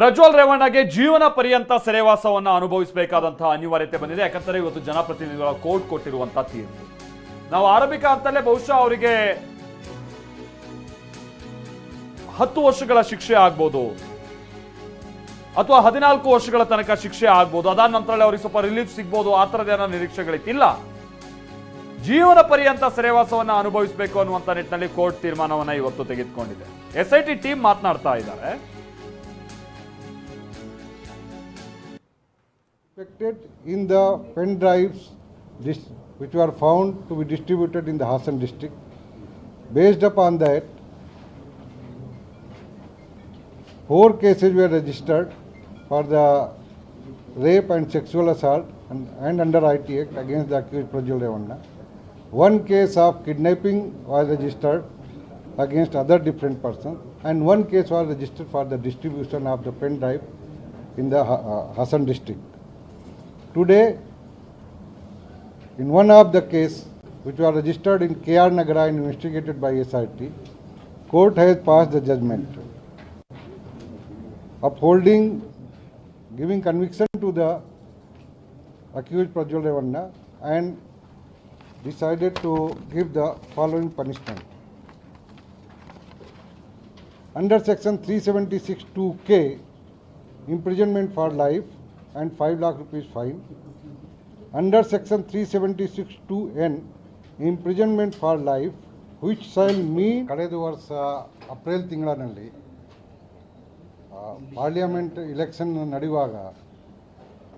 ಪ್ರಜ್ವಲ್ ರೇವಣ್ಣಗೆ ಜೀವನ ಪರ್ಯಂತ ಸೆರೆವಾಸವನ್ನು ಅನುಭವಿಸಬೇಕಾದಂತಹ ಅನಿವಾರ್ಯತೆ ಬಂದಿದೆ. ಯಾಕಂದರೆ ಇವತ್ತು ಜನಪ್ರತಿನಿಧಿಗಳ ಕೋರ್ಟ್ ಕೊಟ್ಟಿರುವಂತಹ ತೀರ್ಪು. ನಾವು ಆರಂಭಿಕ ಅಂತಲೇ ಬಹುಶಃ ಅವರಿಗೆ ಹತ್ತು ವರ್ಷಗಳ ಶಿಕ್ಷೆ ಆಗ್ಬೋದು. ಅಥವಾ ಹದಿನಾಲ್ಕು ವರ್ಷಗಳ ತನಕ ಶಿಕ್ಷೆ ಆಗ್ಬೋದು. ಅದಾದ ನಂತರ ಅವ್ರಿಗೆ ಸ್ವಲ್ಪ ರಿಲೀಫ್ ಸಿಗ್ಬೋದು. ಆ ಥರದ ಏನೋ ನಿರೀಕ್ಷೆಗಳಿತ್ತಿಲ್ಲ. ಜೀವನ ಪರ್ಯಂತ ಸೆರೆವಾಸವನ್ನು ಅನುಭವಿಸಬೇಕು ಅನ್ನುವಂಥ ನಿಟ್ಟಿನಲ್ಲಿ ಕೋರ್ಟ್ ತೀರ್ಮಾನವನ್ನು ಇವತ್ತು ತೆಗೆದುಕೊಂಡಿದೆ. ಎಸ್ ಐ ಟಿ ಟೀಮ್ ಮಾತನಾಡ್ತಾ ಇದ್ದಾರೆ. In the pen drives which were found to be distributed in the Hassan district. Based upon that, four cases were registered for the rape and sexual assault and, and under IT Act against the accused Prajwal Revanna. One case of kidnapping was registered against other different persons and one case was registered for the distribution of the pen drive in the uh, Hassan district. Today, in one of the case which was registered in KR Nagara and investigated by SRT, court has passed the judgment upholding, giving conviction to the accused Prajwal Revanna and decided to give the following punishment. Under section 376 2K, imprisonment for life and 5 lakh rupees fine. Under section 376 2N, imprisonment for life, which shall mean ಕಳೆದ ವರ್ಷ April ತಿಂಗಳಿನಲ್ಲಿ parliament election ನಡೆಯುವಾಗ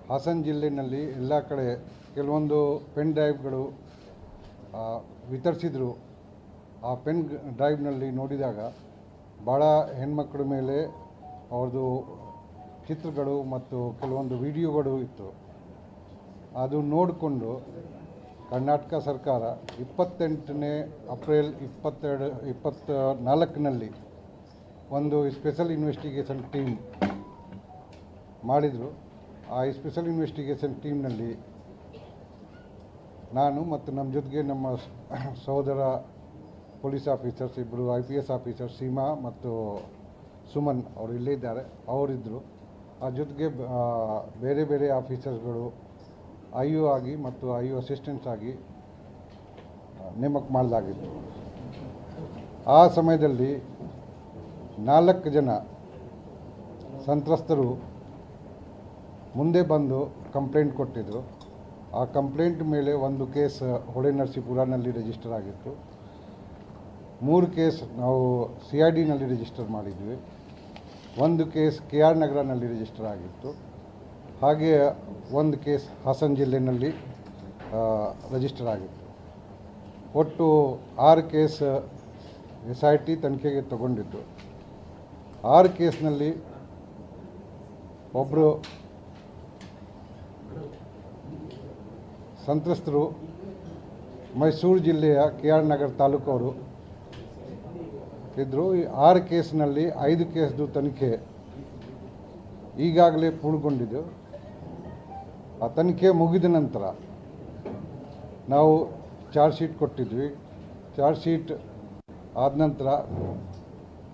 ಹಾಸನ ಜಿಲ್ಲೆಯಲ್ಲಿ ಎಲ್ಲ ಕಡೆ ಕೆಲವೊಂದು pen ಡ್ರೈವ್ಗಳು ವಿತರಿಸಿದ್ರು ಆ pen ಡ್ರೈವ್ನಲ್ಲಿ ನೋಡಿದಾಗ ಭಾಳ ಹೆಣ್ಮಕ್ಳ ಮೇಲೆ ಅವ್ರದ್ದು ಚಿತ್ರಗಳು ಮತ್ತು ಕೆಲವೊಂದು ವಿಡಿಯೋಗಳು ಇತ್ತು. ಅದು ನೋಡಿಕೊಂಡು ಕರ್ನಾಟಕ ಸರ್ಕಾರ ಇಪ್ಪತ್ತೆಂಟನೇ ಅಪ್ರಿಲ್ ಇಪ್ಪತ್ತೆರಡು ಇಪ್ಪತ್ತ ನಾಲ್ಕಿನಲ್ಲಿ ಒಂದು ಸ್ಪೆಷಲ್ ಇನ್ವೆಸ್ಟಿಗೇಷನ್ ಟೀಮ್ ಮಾಡಿದರು. ಆ ಸ್ಪೆಷಲ್ ಇನ್ವೆಸ್ಟಿಗೇಷನ್ ಟೀಮ್ನಲ್ಲಿ ನಾನು ಮತ್ತು ನಮ್ಮ ಜೊತೆಗೆ ನಮ್ಮ ಸಹೋದರ ಪೊಲೀಸ್ ಆಫೀಸರ್ಸ್ ಇಬ್ಬರು I P S officer Seema ಮತ್ತು ಸುಮನ್ ಅವರು ಇಲ್ಲೇ ಇದ್ದಾರೆ. ಅವರಿದ್ದರು ಆ ಜೊತೆಗೆ ಬೇರೆ ಬೇರೆ ಆಫೀಸರ್ಸ್ಗಳು, ಐ ಯು ಆಗಿ ಮತ್ತು ಐ ಯು ಅಸಿಸ್ಟೆಂಟ್ಸ್ ಆಗಿ ನೇಮಕ ಮಾಡಲಾಗಿತ್ತು ಆ ಸಮಯದಲ್ಲಿ ನಾಲ್ಕು ಜನ ಸಂತ್ರಸ್ತರು ಮುಂದೆ ಬಂದು ಕಂಪ್ಲೇಂಟ್ ಕೊಟ್ಟಿದ್ದರು ಆ ಕಂಪ್ಲೇಂಟ್ ಮೇಲೆ ಒಂದು ಕೇಸ್ ಹೊಳೆ ನರಸೀಪುರನಲ್ಲಿ ರಿಜಿಸ್ಟರ್ ಆಗಿತ್ತು. ಮೂರು ಕೇಸ್ ನಾವು ಸಿ ಐ ಡಿನಲ್ಲಿ ರಿಜಿಸ್ಟರ್ ಮಾಡಿದ್ವಿ. ಒಂದು ಕೇಸ್ ಕೆ ಆರ್ ನಗರನಲ್ಲಿ ರಿಜಿಸ್ಟರ್ ಆಗಿತ್ತು. ಹಾಗೆ ಒಂದು ಕೇಸ್ ಹಾಸನ ಜಿಲ್ಲೆಯಲ್ಲಿ ರಿಜಿಸ್ಟರ್ ಆಗಿತ್ತು. ಒಟ್ಟು ಆರು ಕೇಸ್ ಎಸ್ ಐ ಟಿ ತನಿಖೆಗೆ ತಗೊಂಡಿದ್ದು. ಆರು ಕೇಸ್ನಲ್ಲಿ ಒಬ್ಬರು ಸಂತ್ರಸ್ತರು ಮೈಸೂರು ಜಿಲ್ಲೆಯ ಕೆ ಆರ್ ನಗರ ತಾಲೂಕವರು ಇದ್ದರು ಈ ಆರು ಕೇಸ್ನಲ್ಲಿ ಐದು ಕೇಸ್ದು ತನಿಖೆ ಈಗಾಗಲೇ ಪೂರ್ಣಗೊಂಡಿದ್ದು ಆ ತನಿಖೆ ಮುಗಿದ ನಂತರ ನಾವು ಚಾರ್ಜ್ ಶೀಟ್ ಕೊಟ್ಟಿದ್ವಿ. ಚಾರ್ಜ್ ಶೀಟ್ ಆದ ನಂತರ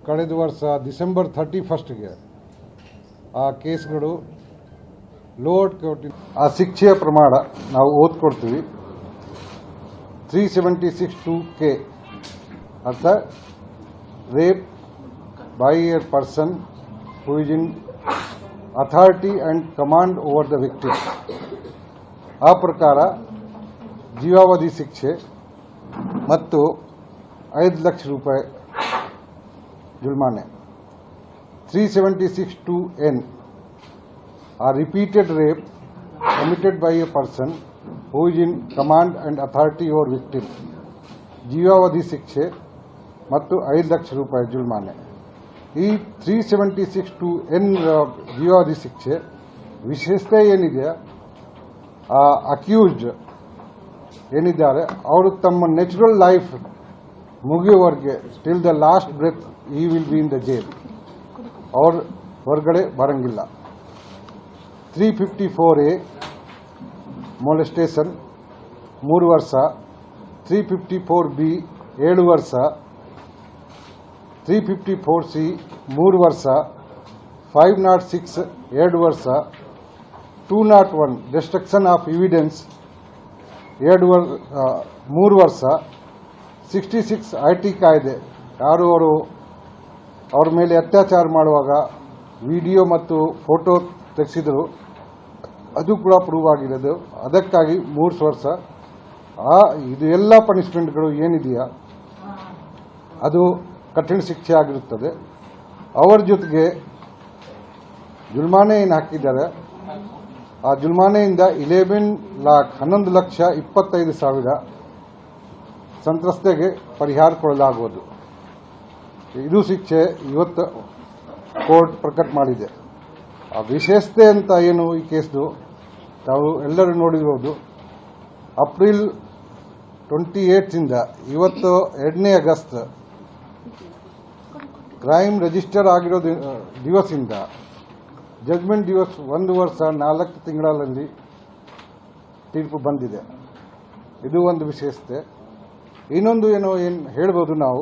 ಕಳೆದ ವರ್ಷ ಡಿಸೆಂಬರ್ ಥರ್ಟಿ ಫಸ್ಟ್ಗೆ ಆ ಕೇಸ್ಗಳು ಲೋಡ್ ಕೋರ್ಟಿನ ಆ ಶಿಕ್ಷೆಯ ಪ್ರಮಾಣ ನಾವು ಓದ್ಕೊಡ್ತೀವಿ. Three seventy six two K. ಅರ್ಥಾತ್ rape by a person who is in authority and command over the victim. ಆ ಪ್ರಕಾರ ಜೀವಾವಧಿ ಶಿಕ್ಷೆ ಮತ್ತು ಐದು ಲಕ್ಷ ರೂಪಾಯಿ ಜುಲ್ಮಾನೆ three seventy six two N a repeated rape committed by a person who is in command and authority over victim ಜೀವಾವಧಿ ಶಿಕ್ಷೆ ಮತ್ತು ಐದು ಲಕ್ಷ ರೂಪಾಯಿ ಜುಲ್ಮಾನೆ. ಈ three seventy six two N ಜೀವಾವಧಿ ಶಿಕ್ಷೆ ವಿಶೇಷತೆ ಏನಿದೆ? ಅಕ್ಯೂಸ್ಡ್ ಏನಿದ್ದಾರೆ? ಅವರು ತಮ್ಮ ನ್ಯಾಚುರಲ್ ಲೈಫ್ ಮುಗಿಯುವವರೆಗೆ still the last breath he will be in the jail ಅವ್ರು ಹೊರಗಡೆ ಬರಂಗಿಲ್ಲ. Three fifty four A molestation ಮೂರು ವರ್ಷ ತ್ರೀ ಫಿಫ್ಟಿ ಫೋರ್ ಬಿ ಏಳು ವರ್ಷ ತ್ರೀ ಫಿಫ್ಟಿ ಫೋರ್ ಸಿ ಮೂರು ವರ್ಷ ಫೈವ್ ನಾಟ್ ಸಿಕ್ಸ್ ಎರಡು ವರ್ಷ two nought one destruction of evidence ಎರಡು ವರ್ ಮೂರು ವರ್ಷ ಸಿಕ್ಸ್ಟಿ ಸಿಕ್ಸ್ ಐ ಟಿ ಕಾಯ್ದೆ. ಯಾರು ಅವರು ಅವ್ರ ಮೇಲೆ ಅತ್ಯಾಚಾರ ಮಾಡುವಾಗ ವಿಡಿಯೋ ಮತ್ತು ಫೋಟೋ ತೆಗೆಸಿದರು. ಅದು ಕೂಡ ಪ್ರೂವ್ ಆಗಿರೋದು. ಅದಕ್ಕಾಗಿ ಮೂರು ವರ್ಷ. ಆ, ಇದು ಎಲ್ಲ ಪನಿಷ್ಮೆಂಟ್ಗಳು ಏನಿದೆಯಾ? ಅದು ಕಠಿಣ ಶಿಕ್ಷೆ ಆಗಿರುತ್ತದೆ. ಅವರ ಜೊತೆಗೆ ಜುಲ್ಮಾನೆ ಏನು ಹಾಕಿದ್ದಾರೆ. ಆ ಜುಲ್ಮಾನೆಯಿಂದ ಇಲೆವೆನ್ ಲಾಕ್ ಹನ್ನೊಂದು ಲಕ್ಷ ಇಪ್ಪತ್ತೈದು ಸಾವಿರ ಸಂತ್ರಸ್ತೆಗೆ ಪರಿಹಾರ ಕೊಡಲಾಗುವುದು. ಇದು ಶಿಕ್ಷೆ ಇವತ್ತು ಕೋರ್ಟ್ ಪ್ರಕಟ ಮಾಡಿದೆ. ಆ ವಿಶೇಷತೆ ಅಂತ ಏನು ಈ ಕೇಸ್ದು? ತಾವು ಎಲ್ಲರೂ ನೋಡಿರ್ಬೋದು. ಅಪ್ರಿಲ್ ಟ್ವೆಂಟಿ ಏಟ್ದಿಂದ ಇವತ್ತು ಎರಡನೇ ಆಗಸ್ಟ್ ಕ್ರೈಮ್ ರಿಜಿಸ್ಟರ್ ಆಗಿರೋ ದಿವಸದಿಂದ ಜಡ್ಮೆಂಟ್ ದಿವಸ ಒಂದು ವರ್ಷ ನಾಲ್ಕು ತಿಂಗಳಲ್ಲಿ ತೀರ್ಪು ಬಂದಿದೆ. ಇದು ಒಂದು ವಿಶೇಷತೆ. ಇನ್ನೊಂದು ಏನೋ ಏನು ಹೇಳ್ಬೋದು ನಾವು?